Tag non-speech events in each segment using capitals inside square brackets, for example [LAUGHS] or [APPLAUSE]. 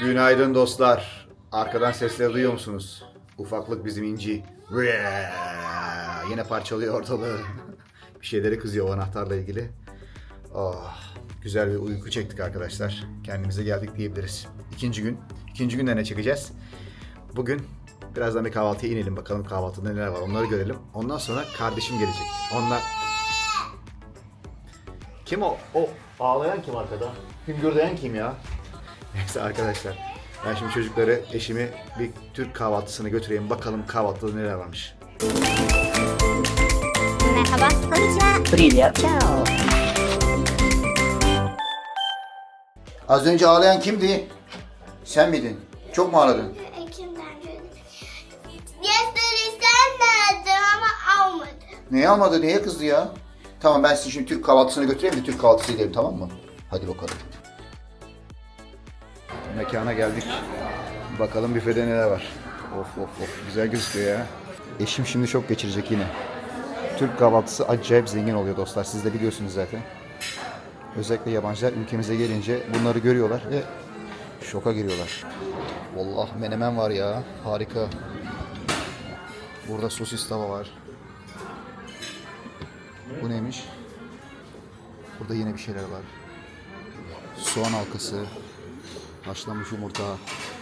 Günaydın dostlar. Arkadan sesleri duyuyor musunuz? Ufaklık bizim inci. Yine parçalıyor ortalığı. [LAUGHS] Bir şeyleri kızıyor o anahtarla ilgili. Oh, güzel bir uyku çektik arkadaşlar. Kendimize geldik diyebiliriz. İkinci gün. İkinci günde ne çekeceğiz? Bugün birazdan bir kahvaltıya inelim. Bakalım kahvaltıda neler var onları görelim. Ondan sonra kardeşim gelecek. Onlar... Kim o? O ağlayan kim arkada? Hüngürdeyen kim ya? Neyse arkadaşlar. Ben şimdi çocukları, eşimi bir Türk kahvaltısına götüreyim. Bakalım kahvaltıda neler varmış. Merhaba. Konnichiwa. Привет. Ciao. Az önce ağlayan kimdi? Sen miydin? Çok mu ağladın? Ekim'den gördüm. Yesterday sen nerede ama almadı. Neye almadı? Neye kızdı ya? Tamam ben sizi şimdi Türk kahvaltısına götüreyim de Türk kahvaltısı edelim tamam mı? Hadi bakalım. Mekana geldik. Bakalım büfede neler var. Of of of güzel gözüküyor ya. Eşim şimdi çok geçirecek yine. Türk kahvaltısı acayip zengin oluyor dostlar. Siz de biliyorsunuz zaten. Özellikle yabancılar ülkemize gelince bunları görüyorlar ve şoka giriyorlar. Vallahi menemen var ya. Harika. Burada sosis tava var. Bu neymiş? Burada yine bir şeyler var. Soğan halkası, haşlanmış yumurta,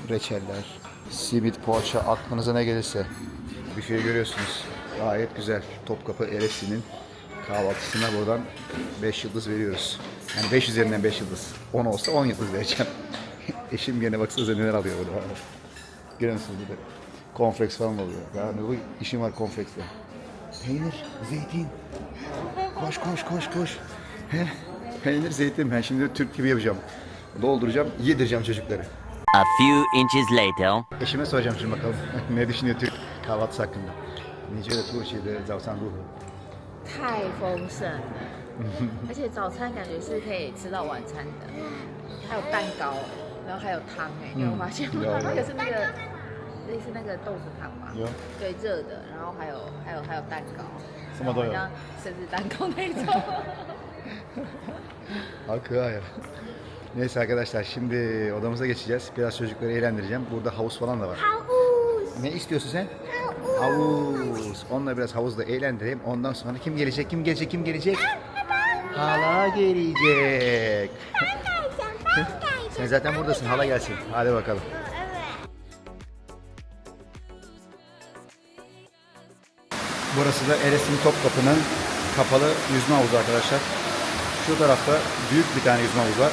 reçeller, simit, poğaça, aklınıza ne gelirse. Bir şey görüyorsunuz. Gayet güzel. Topkapı Eresi'nin kahvaltısına buradan 5 yıldız veriyoruz. Yani 5 üzerinden 5 yıldız. 10 olsa 10 yıldız vereceğim. [LAUGHS] Eşim gene baksanıza neler alıyor burada. Görüyor musunuz burada? Konfleks falan oluyor. Yani bu işim var konfleksle. Peynir, zeytin. Koş koş koş koş. Peynir, zeytin. Ben şimdi Türk gibi yapacağım. Dolduracağım, yedireceğim çocukları. A few inches later. Eşime soracağım şimdi bakalım. ne düşünüyor Türk kahvaltısı hakkında? 你觉得土耳其的早餐如何？太丰盛了，而且早餐感觉是可以吃到晚餐的，还有蛋糕，然后还有汤哎，你有发现吗？那个是那个类似那个豆子汤吧？有对，热的，然后还有还有还有蛋糕，什么都有像生日蛋糕那种。好可爱 ya. Neyse arkadaşlar şimdi odamıza geçeceğiz. Biraz çocukları eğlendireceğim. Burada havuz falan da var. Havuz. Ne istiyorsun sen? Havuz. Onunla biraz havuzda eğlendireyim. Ondan sonra kim gelecek, kim gelecek, kim gelecek? Hala gelecek. Sen zaten buradasın, hala gelsin. Hadi bakalım. Burası da Eresin Topkapı'nın kapalı yüzme havuzu arkadaşlar. Şu tarafta büyük bir tane yüzme havuzu var.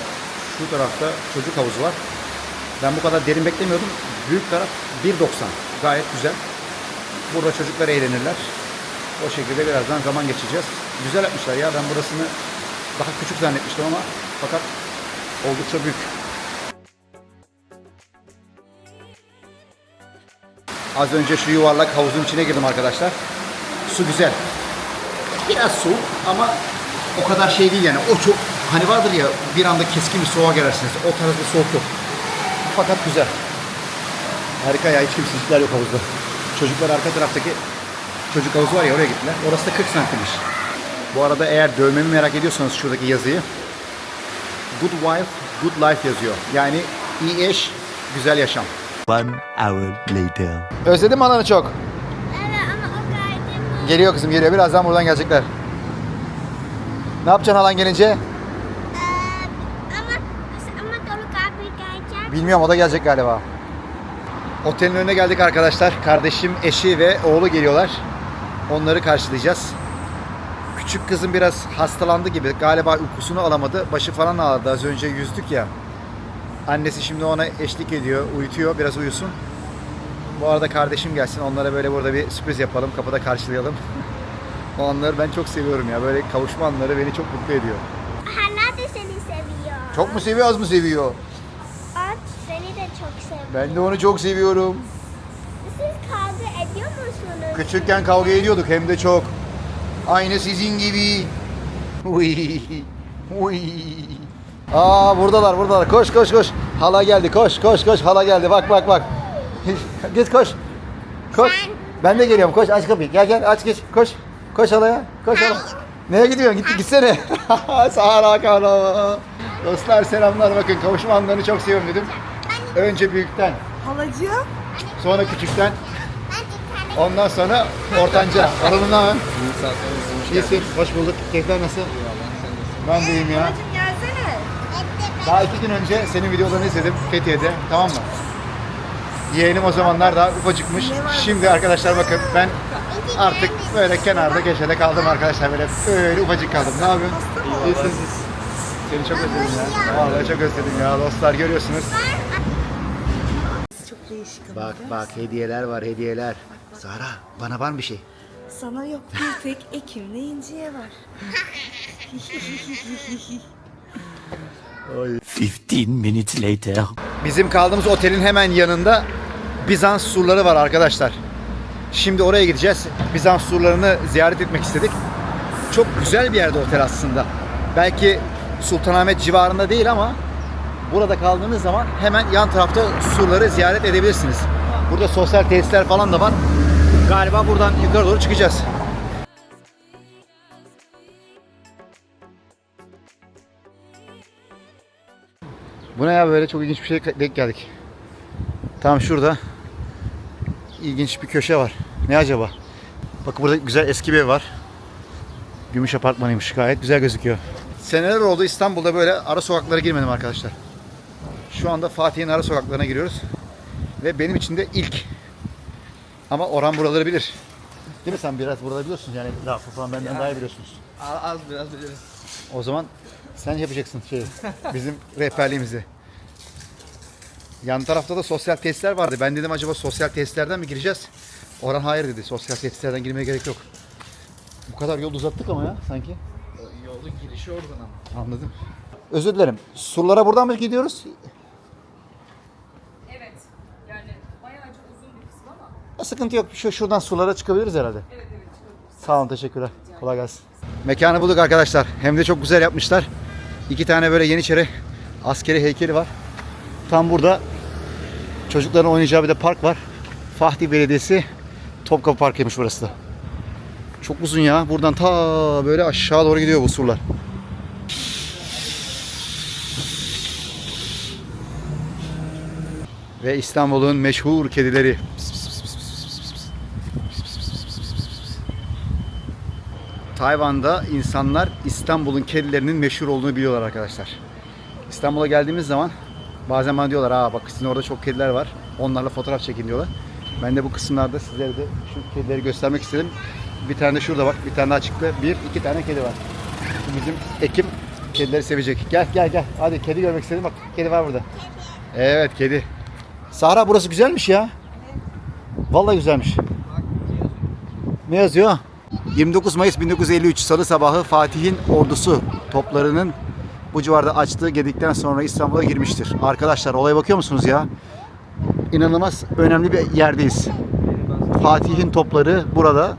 Şu tarafta çocuk havuzu var. Ben bu kadar derin beklemiyordum. Büyük taraf 1.90. Gayet güzel. Burada çocuklar eğlenirler. O şekilde birazdan zaman geçeceğiz. Güzel yapmışlar ya. Ben burasını daha küçük zannetmiştim ama fakat oldukça büyük. Az önce şu yuvarlak havuzun içine girdim arkadaşlar. Su güzel. Biraz soğuk ama o kadar şey değil yani. O çok hani vardır ya bir anda keskin bir soğuğa gelirsiniz. O tarz bir soğuk yok. Fakat güzel. Harika ya hiç kimsizlikler yok havuzda. Çocuklar arka taraftaki çocuk havuzu var ya oraya gittiler. Orası da 40 santimmiş. Bu arada eğer dövmemi merak ediyorsanız şuradaki yazıyı Good wife, good life yazıyor. Yani iyi eş, güzel yaşam. One hour later. Özledin mi ananı çok? Evet ama o geldi mi? Geliyor kızım geliyor. Birazdan buradan gelecekler. Ne yapacaksın halan gelince? Ee, ama ama Doruk abi gelecek. Bilmiyorum o da gelecek galiba. Otelin önüne geldik arkadaşlar. Kardeşim, eşi ve oğlu geliyorlar. Onları karşılayacağız. Küçük kızım biraz hastalandı gibi. Galiba uykusunu alamadı. Başı falan ağrıdı. Az önce yüzdük ya. Annesi şimdi ona eşlik ediyor, uyutuyor. Biraz uyusun. Bu arada kardeşim gelsin. Onlara böyle burada bir sürpriz yapalım. Kapıda karşılayalım. [LAUGHS] o anları ben çok seviyorum ya. Böyle kavuşma anları beni çok mutlu ediyor. Hala da seni seviyor. Çok mu seviyor, az mı seviyor? Çok seviyor. Ben de onu çok seviyorum. Siz kavga ediyor musunuz? Küçükken kavga ediyorduk hem de çok. Aynı sizin gibi. Uy. Uy. Aa buradalar buradalar. Koş koş koş. Hala geldi. Koş koş koş. Hala geldi. Bak bak bak. [LAUGHS] Git koş. Koş. Ben de geliyorum. Koş aç kapıyı. Gel gel aç geç. Koş. Koş halaya. Koş hala. Nereye gidiyorsun? Git gitsene. [LAUGHS] Sahara kara. Dostlar selamlar bakın. Kavuşma anlarını çok seviyorum dedim. Önce büyükten, Halacığım. sonra küçükten, ondan sonra ortanca. Oranın ne var? İyisin, hoş bulduk. Keyifler nasıl? Ben de iyiyim ya. Gelsene. Daha iki gün önce senin videolarını izledim Fethiye'de, tamam mı? Yeğenim o zamanlar daha ufacıkmış. Şimdi arkadaşlar bakın ben artık böyle kenarda köşede kaldım arkadaşlar böyle böyle ufacık kaldım. Ne yapıyorsun? İyisin. Seni çok özledim ya. Vallahi çok özledim ya dostlar görüyorsunuz. Ama Bak bak musun? hediyeler var hediyeler. Zara bana var mı bir şey? Sana yok bir tek Ekim'le İnci'ye var. 15 minutes later. Bizim kaldığımız otelin hemen yanında Bizans surları var arkadaşlar. Şimdi oraya gideceğiz. Bizans surlarını ziyaret etmek istedik. Çok güzel bir yerde otel aslında. Belki Sultanahmet civarında değil ama burada kaldığınız zaman hemen yan tarafta surları ziyaret edebilirsiniz. Burada sosyal tesisler falan da var. Galiba buradan yukarı doğru çıkacağız. Bu ne ya böyle çok ilginç bir şey denk geldik. Tam şurada ilginç bir köşe var. Ne acaba? Bakın burada güzel eski bir ev var. Gümüş apartmanıymış gayet güzel gözüküyor. Seneler oldu İstanbul'da böyle ara sokaklara girmedim arkadaşlar. Şu anda Fatih'in ara sokaklarına giriyoruz. Ve benim için de ilk. Ama Orhan buraları bilir. Değil mi sen biraz burada biliyorsun yani lafı falan benden daha iyi biliyorsunuz. Az biraz biliriz. O zaman sen yapacaksın şey [LAUGHS] bizim rehberliğimizi. Yan tarafta da sosyal tesisler vardı. Ben dedim acaba sosyal tesislerden mi gireceğiz? Orhan hayır dedi. Sosyal tesislerden girmeye gerek yok. Bu kadar yol uzattık ama ya sanki. Yolun girişi oradan ama. Anladım. Özür dilerim. Surlara buradan mı gidiyoruz? Evet. Yani bayağı çok uzun bir kısmı ama Sıkıntı yok. Şu şuradan surlara çıkabiliriz herhalde. Sağ olun teşekkürler. Kolay gelsin. Mekanı bulduk arkadaşlar. Hem de çok güzel yapmışlar. İki tane böyle Yeniçeri askeri heykeli var. Tam burada çocukların oynayacağı bir de park var. Fatih Belediyesi Topkapı Parkıymış burası da. Çok uzun ya. Buradan ta böyle aşağı doğru gidiyor bu surlar. Ve İstanbul'un meşhur kedileri. Tayvan'da insanlar İstanbul'un kedilerinin meşhur olduğunu biliyorlar arkadaşlar. İstanbul'a geldiğimiz zaman bazen bana diyorlar aa bak sizin orada çok kediler var. Onlarla fotoğraf çekin diyorlar. Ben de bu kısımlarda sizlere de şu kedileri göstermek istedim. Bir tane de şurada bak bir tane daha çıktı. Bir iki tane kedi var. [LAUGHS] Bizim Ekim kedileri sevecek. Gel gel gel. Hadi kedi görmek istedim. Bak kedi var burada. Evet kedi. Sahra burası güzelmiş ya. Vallahi güzelmiş. Ne yazıyor? 29 Mayıs 1953 Salı sabahı Fatih'in ordusu toplarının bu civarda açtığı gedikten sonra İstanbul'a girmiştir. Arkadaşlar olaya bakıyor musunuz ya? İnanılmaz önemli bir yerdeyiz. Fatih'in topları burada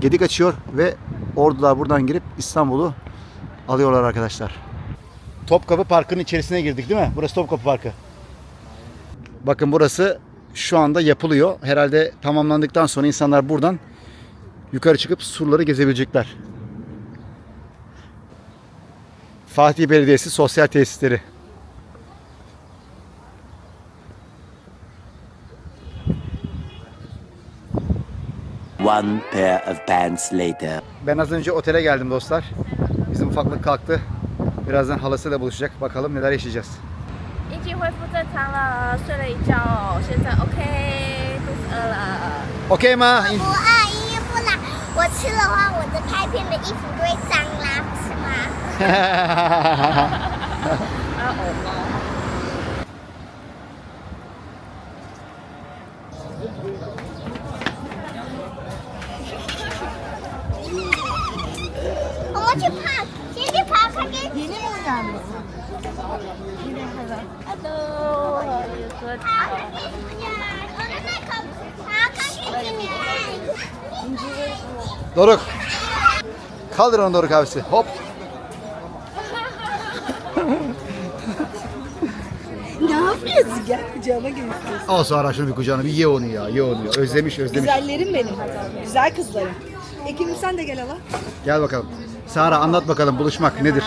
gedik açıyor ve ordular buradan girip İstanbul'u alıyorlar arkadaşlar. Topkapı Parkı'nın içerisine girdik değil mi? Burası Topkapı Parkı. Bakın burası şu anda yapılıyor. Herhalde tamamlandıktan sonra insanlar buradan yukarı çıkıp surları gezebilecekler. Fatih Belediyesi sosyal tesisleri. One pair of pants later. Ben az önce otele geldim dostlar. Bizim ufaklık kalktı. Birazdan halasıyla buluşacak. Bakalım neler yaşayacağız. 已经恢复正常了，睡了一觉，现在 OK，肚子饿了。 Okey ma? 不饿，因为不然 我吃的话，我的拍片的衣服就会脏啦，不是吗？[LAUGHS] 啊，偶猫。Doruk. Kaldır onu Doruk abisi. Hop. [LAUGHS] Ne yapıyorsun? Gel kucağıma gel. Al sonra şunu bir kucağına bir ye onu ya. Ye onu ya. Özlemiş özlemiş. Güzellerim benim. Güzel kızlarım. Ekim'im sen de gel hala. Gel bakalım. Sara anlat bakalım buluşmak nedir?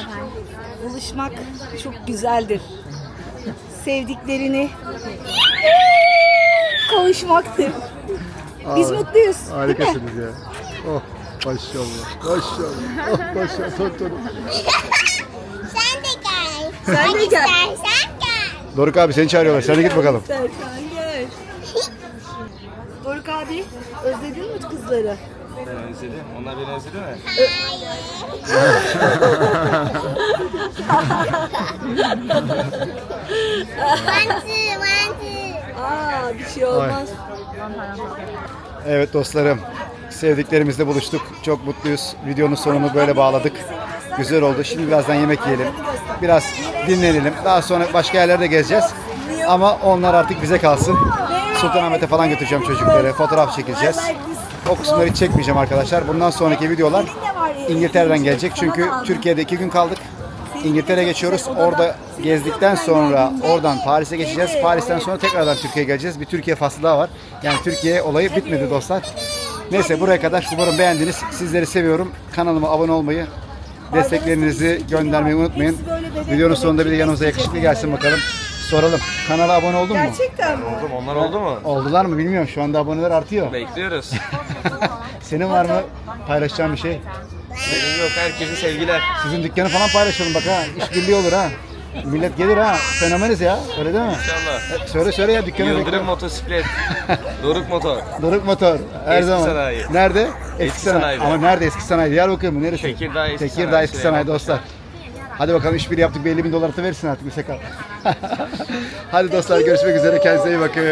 Buluşmak çok güzeldir. sevdiklerini [LAUGHS] kavuşmaktır. Biz mutluyuz. Harikasınız ya. Oh maşallah. Maşallah. Oh maşallah. Tontonum. Sen de gel. Sen de gel. İstersen gel. Doruk abi seni çağırıyorlar. Sen de git bakalım. Serkan gel. Doruk abi özledin mi kızları? Ben özledim. Onlar beni özledi mi? [LAUGHS] Mantı, mantı. Aa bir şey olmaz. Evet dostlarım. Sevdiklerimizle buluştuk. Çok mutluyuz. Videonun sonunu böyle bağladık. Güzel oldu. Şimdi birazdan yemek yiyelim. Biraz dinlenelim. Daha sonra başka yerlerde gezeceğiz. Ama onlar artık bize kalsın. Sultanahmet'e falan götüreceğim çocukları. Fotoğraf çekileceğiz. O kısımları çekmeyeceğim arkadaşlar. Bundan sonraki videolar İngiltere'den gelecek. Çünkü Türkiye'de iki gün kaldık. İngiltere'ye geçiyoruz. Orada gezdikten sonra oradan Paris'e geçeceğiz. Paris'ten sonra tekrardan Türkiye'ye geleceğiz. Bir Türkiye faslı daha var. Yani Türkiye olayı bitmedi dostlar. Neyse buraya kadar umarım beğendiniz. Sizleri seviyorum. Kanalıma abone olmayı, desteklerinizi göndermeyi unutmayın. Videonun sonunda bir de yanımıza yakışıklı gelsin bakalım. Soralım. Kanala abone oldun mu? Gerçekten mi? Oldum. Onlar oldu mu? Oldular mı bilmiyorum. Şu anda aboneler artıyor. Bekliyoruz. [LAUGHS] Senin var mı paylaşacağın bir şey? Benim yok. Herkese sevgiler. Sizin dükkanı falan paylaşalım bak ha. İşbirliği olur ha. Millet gelir ha. Fenomeniz ya. Öyle değil mi? İnşallah. E, Söyle söyle ya dükkanı Yıldırım bekliyorum. motosiklet. [LAUGHS] Doruk motor. Doruk Motor. Her Eski zaman. sanayi. Nerede? Eski, Eski sanayi. sanayide. Ama nerede eski sanayi? Diyarbakır mı? Neresi? Tekirdağ eski Tekirdağ sanayi, eski sanayi Süleyman dostlar. Hadi bakalım işbirliği yaptık. Bir 50 bin dolar atıverirsin artık bir sakal. [LAUGHS] Hadi dostlar görüşmek üzere. Kendinize iyi bakın.